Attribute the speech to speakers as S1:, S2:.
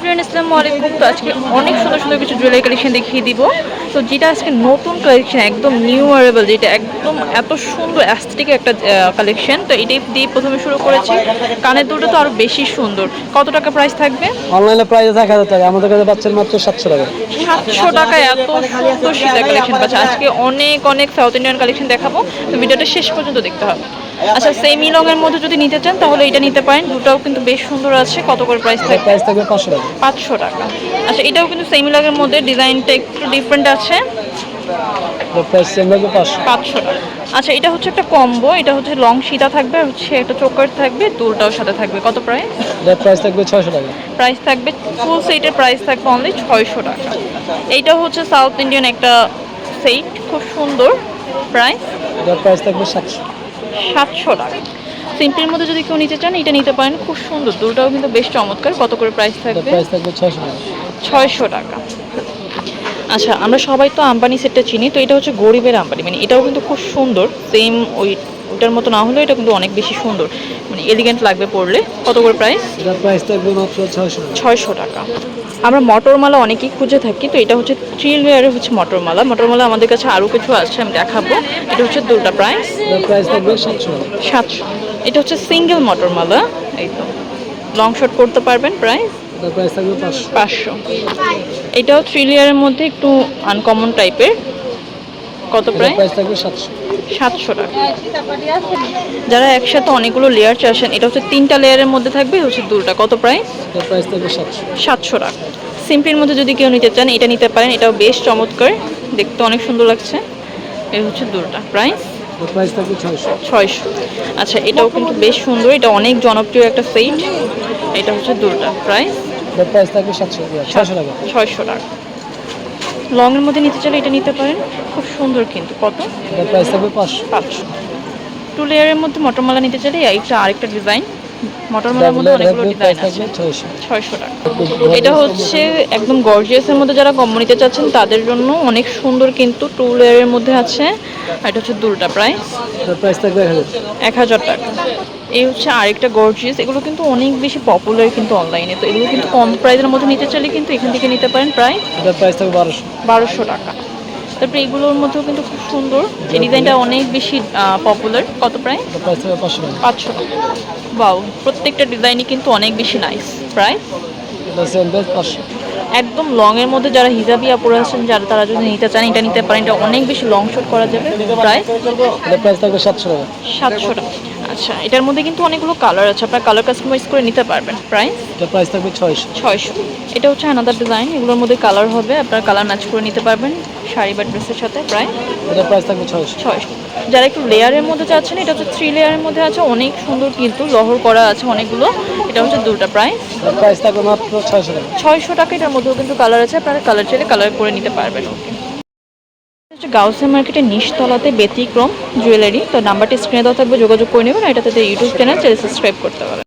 S1: Friend আসসালামু আলাইকুম। তো আজকে অনেক সুন্দর সুন্দর কিছু জুয়েলারি কালেকশন দেখিয়ে দিব। তো যেটা আজকে নতুন কালেকশন একদম নিউ অ্যারেবল যেটা একদম এত সুন্দর অ্যাস্থেটিক একটা কালেকশন তো এটাই দিয়ে প্রথমে শুরু করেছি। কানের দুটো তো আরও বেশি সুন্দর। কত টাকা প্রাইস থাকবে?
S2: অনলাইনে প্রাইস এক হাজার টাকা আমাদের কাছে পাচ্ছেন মাত্র সাতশো টাকা।
S1: সাতশো টাকায় এত সুন্দর শীতের কালেকশন পাচ্ছে আজকে অনেক অনেক সাউথ ইন্ডিয়ান কালেকশন দেখাবো। তো ভিডিওটা শেষ পর্যন্ত দেখতে হবে। আচ্ছা সেমি লং এর মধ্যে যদি নিতে চান তাহলে এটা নিতে পারেন। দুটাও কিন্তু বেশ সুন্দর আছে। কত করে প্রাইস থাকবে?
S2: প্রাইস থাকবে পাঁচশো টাকা।
S1: পাঁচশো টাকা। আচ্ছা এটাও কিন্তু সেমি লং এর মধ্যে। ডিজাইনটা একটু ডিফারেন্ট আছে।
S2: পাঁচশো।
S1: আচ্ছা এটা হচ্ছে একটা কম্বো এটা হচ্ছে লং সীতা থাকবে আর হচ্ছে একটা চোকার থাকবে। দুলটাও সাথে থাকবে। কত প্রাইস
S2: এটার প্রাইস থাকবে ছয়শো টাকা।
S1: প্রাইস থাকবে ফুল সেটের প্রাইস থাকবে অনলি ছয়শো টাকা। এইটা হচ্ছে সাউথ ইন্ডিয়ান একটা সেট খুব সুন্দর প্রাইস
S2: প্রাইস থাকবে সাতশো।
S1: সাতশো টাকা। সিম্পলের মধ্যে যদি কেউ নিতে চান এটা নিতে পারেন। খুব সুন্দর। দুলটাও কিন্তু বেশ চমৎকার। কত করে প্রাইস থাকবে?
S2: প্রাইস থাকবে ছয়শো টাকা।
S1: আচ্ছা আমরা সবাই তো আম্বানি সেটটা চিনি তো এটা হচ্ছে গরিবের আম্বানি। মানে এটাও কিন্তু খুব সুন্দর। সেম ওই ওটার মতো না হলেও এটা কিন্তু অনেক বেশি সুন্দর। মানে এলিগেন্ট লাগবে পড়লে কত করে প্রাইস
S2: প্রাইস থাকবে মাত্র ছয়শো টাকা।
S1: আমরা মটরমালা অনেকেই খুঁজে থাকি তো এটা হচ্ছে থ্রি লেয়ারের হচ্ছে মটরমালা। মটরমালা আমাদের কাছে আরও কিছু আছে আমি দেখাবো। এটা হচ্ছে দুটা প্রাইস
S2: প্রাইস থাকবে সাতশো
S1: এটা হচ্ছে সিঙ্গেল মটরমালা। এই তো। লং শট করতে পারবেন প্রাইস
S2: পাঁচশো।
S1: এটাও থ্রি লেয়ারের মধ্যে একটু আনকমন টাইপের কত
S2: থাকবে সাতশো।
S1: টাকা। যারা একসাথে অনেকগুলো লেয়ার চাষেন এটা হচ্ছে তিনটা লেয়ারের মধ্যে থাকবে হচ্ছে দুলটা কত
S2: থাকবে সাতশো।
S1: টাকা। সিম্পলির মধ্যে যদি কেউ নিতে চান এটা নিতে পারেন এটাও বেশ চমৎকার। দেখতে অনেক সুন্দর লাগছে। এই হচ্ছে দুলটা প্রাইস?
S2: ছয়শো।
S1: আচ্ছা এটাও কিন্তু বেশ সুন্দর। এটা অনেক জনপ্রিয় একটা সেট এটা হচ্ছে দুলটা প্রাইস?
S2: টাকা।
S1: ছয়শো টাকা। লংয়ের মধ্যে নিতে চাইলে এটা নিতে পারেন। খুব সুন্দর কিন্তু কত?
S2: প্রাইস হবে পাঁচশো।
S1: পাঁচশো। টু লেয়ারের মধ্যে মটরমালা নিতে চাইলে এইটা আরেকটা ডিজাইন মটরমালার মধ্যে অনেকগুলো ডিজাইন আছে।
S2: ছয়শো।
S1: ছয়শো টাকা। এটা হচ্ছে একদম গর্জিয়াসের মধ্যে যারা কম্বো নিতে চাচ্ছেন তাদের জন্য অনেক সুন্দর কিন্তু টু লেয়ারের মধ্যে আছে। আর এটা হচ্ছে দুলটা
S2: থাকবে এক হাজার
S1: টাকা। এই হচ্ছে আরেকটা গর্জিয়াস এগুলো কিন্তু অনেক বেশি পপুলার কিন্তু অনলাইনে তো এগুলো কিন্তু কম প্রাইসের মধ্যে নিতে চাইলে কিন্তু এখান থেকে নিতে পারেন প্রায়
S2: প্রাইস থাকবে বারোশো।
S1: বারোশো টাকা। তারপরে এগুলোর মধ্যেও কিন্তু খুব সুন্দর। এই ডিজাইনটা অনেক বেশি পপুলার কত প্রায়?
S2: প্রাইস পাঁচশো
S1: বাউ প্রত্যেকটা ডিজাইনই কিন্তু অনেক বেশি নাইস প্রায়
S2: এটা প্রাইস
S1: একদম লং এর মধ্যে যারা হিজাবি আপুরা আছেন যারা তারা যদি নিতে চান এটা নিতে পারেন। এটা অনেক বেশি লং শট করা যাবে। প্রায়
S2: প্রাইস থাকবে সাতশো টাকা।
S1: সাতশো টাকা আচ্ছা এটার মধ্যে কিন্তু অনেকগুলো কালার আছে। আপনার কালার কাস্টমাইজ করে নিতে পারবেন। প্রায়
S2: এটার প্রাইস থাকবে ছয়শো।
S1: ছয়শো। এটা হচ্ছে আনাদার ডিজাইন এগুলোর মধ্যে কালার হবে। আপনার কালার ম্যাচ করে নিতে পারবেন। শাড়ি বা ড্রেসের সাথে প্রায়
S2: এটার প্রাইস থাকবে ছয়শো।
S1: ছয়শো। যারা একটু লেয়ারের মধ্যে চাচ্ছেন এটা হচ্ছে থ্রি লেয়ারের মধ্যে আছে অনেক সুন্দর কিন্তু লহর করা আছে অনেকগুলো এটা হচ্ছে দুটা প্রাইস
S2: প্রাইস থাকবে মাত্র ছয়শো টাকা।
S1: ছয়শো টাকা এটার মধ্যেও কিন্তু কালার আছে আপনারা কালার চাইলে কালার করে নিতে পারবেন ওকে হচ্ছে গাউসে মার্কেটের নিচতলাতে ব্যতিক্রম জুয়েলারি তো নাম্বারটি স্ক্রিনে দেওয়া থাকবে যোগাযোগ করে নেবেন এটাতে ইউটিউব চ্যানেল চাইলে সাবস্ক্রাইব করতে পারেন।